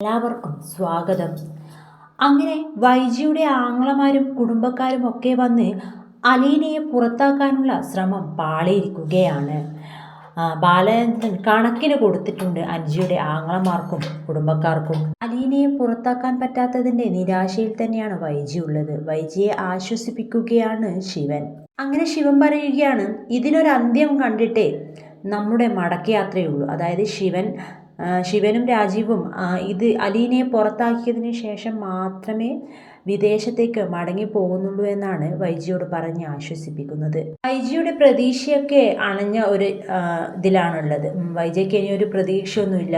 എല്ലാവർക്കും സ്വാഗതം. അങ്ങനെ വൈജിയുടെ ആങ്ങളമാരും കുടുംബക്കാരും ഒക്കെ വന്ന് അലീനയെ പുറത്താക്കാനുള്ള ശ്രമം പാളിയിരിക്കുകയാണ്. ബാലചന്ദ്രൻ കണക്കിന് കൊടുത്തിട്ടുണ്ട് അഞ്ജിയുടെ ആങ്ങളമാർക്കും കുടുംബക്കാർക്കും. അലീനയെ പുറത്താക്കാൻ പറ്റാത്തതിന്റെ നിരാശയിൽ തന്നെയാണ് വൈജി ഉള്ളത്. വൈജിയെ ആശ്വസിപ്പിക്കുകയാണ് ശിവൻ. അങ്ങനെ ശിവൻ പറയുകയാണ് ഇതിനൊരന്ത്യം കണ്ടിട്ടേ നമ്മുടെ മടക്കയാത്രയുള്ളൂ. അതായത് ശിവൻ ശിവനും രാജീവും ഇത് അലീനയെ പുറത്താക്കിയതിന് ശേഷം മാത്രമേ വിദേശത്തേക്ക് മടങ്ങി പോകുന്നുള്ളൂ എന്നാണ് വൈജിയോട് പറഞ്ഞ് ആശ്വസിപ്പിക്കുന്നത്. വൈജിയുടെ പ്രതീക്ഷയൊക്കെ അണഞ്ഞ ഒരു ഇതിലാണുള്ളത്. വൈജയ്ക്ക് ഇനി ഒരു പ്രതീക്ഷയൊന്നുമില്ല.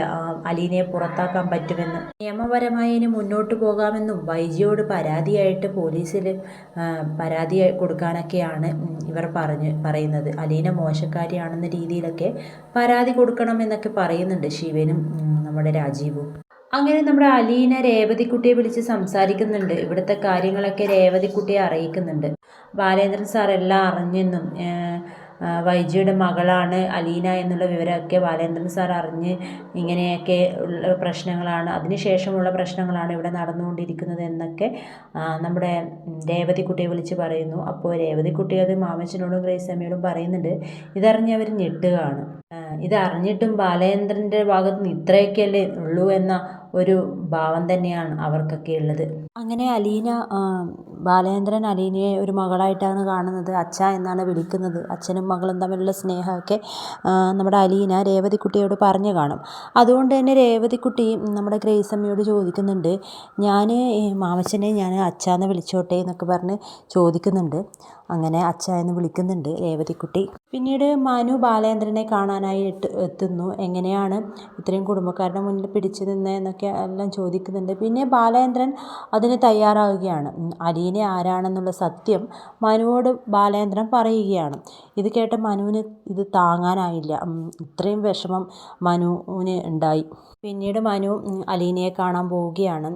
അലീനയെ പുറത്താക്കാൻ പറ്റുമെന്ന്. നിയമപരമായി ഇനി മുന്നോട്ട് പോകാമെന്നും വൈജിയോട് പരാതിയായിട്ട് പോലീസിൽ പരാതി കൊടുക്കാനൊക്കെയാണ് ഇവർ പറഞ്ഞ് പറയുന്നത്. അലീന മോശക്കാരിയാണെന്ന രീതിയിലൊക്കെ പരാതി കൊടുക്കണമെന്നൊക്കെ പറയുന്നുണ്ട് ശിവനും നമ്മുടെ രാജീവും. അങ്ങനെ നമ്മുടെ അലീന രേവതിക്കുട്ടിയെ വിളിച്ച് സംസാരിക്കുന്നുണ്ട്. ഇവിടുത്തെ കാര്യങ്ങളൊക്കെ രേവതിക്കുട്ടിയെ അറിയിക്കുന്നുണ്ട്. ബാലേന്ദ്രൻ സാർ എല്ലാം അറിഞ്ഞെന്നും വൈജിയുടെ മകളാണ് അലീന എന്നുള്ള വിവരമൊക്കെ ബാലേന്ദ്രൻ സാർ അറിഞ്ഞ് ഇങ്ങനെയൊക്കെ ഉള്ള പ്രശ്നങ്ങളാണ് അതിനുശേഷമുള്ള പ്രശ്നങ്ങളാണ് ഇവിടെ നടന്നുകൊണ്ടിരിക്കുന്നത് എന്നൊക്കെ നമ്മുടെ രേവതിക്കുട്ടിയെ വിളിച്ച് പറയുന്നു. അപ്പോൾ രേവതിക്കുട്ടി അത് മാമച്ചനോടും ഗ്രേസമ്മയോടും പറയുന്നുണ്ട്. ഇതറിഞ്ഞ് അവർ ഞെട്ടുകയാണ് ഇതറിഞ്ഞിട്ടും ബാലേന്ദ്രന്റെ ഭാഗത്ത് നിന്ന് ഇത്രയൊക്കെയല്ലേ ഉള്ളൂ എന്ന ഒരു ഭാവം തന്നെയാണ് അവർക്കൊക്കെ ഉള്ളത്. അങ്ങനെ അലീന ബാലേന്ദ്രൻ അലീനയെ ഒരു മകളായിട്ടാണ് കാണുന്നത്. അച്ഛ എന്നാണ് വിളിക്കുന്നത്. അച്ഛനും മകളും തമ്മിലുള്ള സ്നേഹമൊക്കെ നമ്മുടെ അലീന രേവതിക്കുട്ടിയോട് പറഞ്ഞു കാണും. അതുകൊണ്ട് തന്നെ രേവതിക്കുട്ടി നമ്മുടെ ഗ്രേസമ്മയോട് ചോദിക്കുന്നുണ്ട് ഞാൻ മാമച്ചനെ ഞാൻ അച്ഛാന്ന് വിളിച്ചോട്ടെ എന്നൊക്കെ പറഞ്ഞ് ചോദിക്കുന്നുണ്ട്. അങ്ങനെ അച്ഛ എന്ന് വിളിക്കുന്നുണ്ട് രേവതിക്കുട്ടി. പിന്നീട് മനു ബാലേന്ദ്രനെ കാണാനായി എത്തുന്നു. എങ്ങനെയാണ് ഇത്രയും കുടുംബക്കാരുടെ മുന്നിൽ പിടിച്ചു നിന്നതെന്നൊക്കെ എല്ലാം ചോദിക്കുന്നുണ്ട്. പിന്നെ ബാലേന്ദ്രൻ അതിന് തയ്യാറാവുകയാണ്. അലീനെ ആരാണെന്നുള്ള സത്യം മനുവോട് ബാലേന്ദ്രൻ പറയുകയാണ്. ഇത് കേട്ട മനുവിന് ഇത് താങ്ങാനായില്ല. ഇത്രയും വിഷമം മനുവിന് ഉണ്ടായി. പിന്നീട് മനു അലീനയെ കാണാൻ പോവുകയാണ്.